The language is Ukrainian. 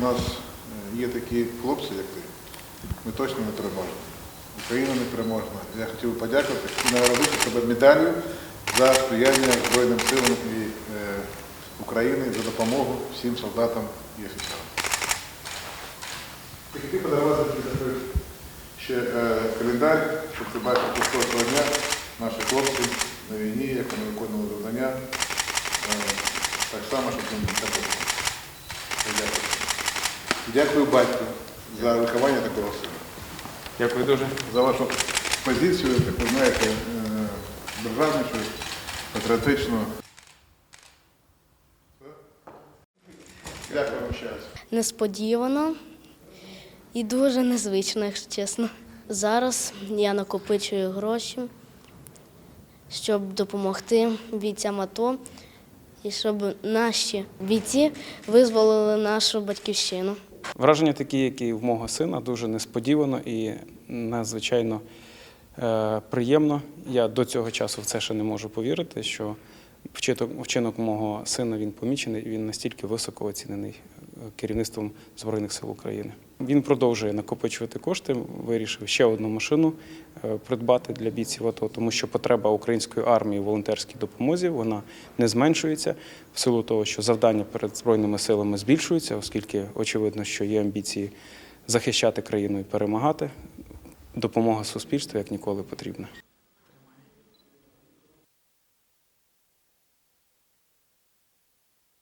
в нас е, є такі хлопці, як ти, ми точно не переможемо. Україна не переможна. Я хотів подякувати і нагородити тебе медаллю за сприяння Збройним силам і, е, України за допомогу всім солдатам і офіцерам. Я хотів подарувати ще е, календар, щоб ти бачив кожного дня наші хлопці на війні, як вони виконували завдання. Е, так само, щоб їм також. Дякую. Дякую батьку за виховання такого сина. Дякую дуже. За вашу позицію, таку, знаєте, е, державницю, патріотичну. Дякую вам ще раз. несподівано і дуже незвично, якщо чесно. Зараз я накопичую гроші, щоб допомогти бійцям АТО і щоб наші бійці визволили нашу батьківщину. Враження такі, які в мого сина, дуже несподівано і надзвичайно е, приємно. Я до цього часу в це ще не можу повірити, що вчинок, мого сина він помічений і він настільки високо оцінений е, керівництвом Збройних сил України. Він продовжує накопичувати кошти, вирішив ще одну машину е, придбати для бійців АТО, тому що потреба української армії в волонтерській допомозі вона не зменшується в силу того, що завдання перед збройними силами збільшуються, оскільки очевидно, що є амбіції захищати країну і перемагати. Допомога суспільству як ніколи потрібна.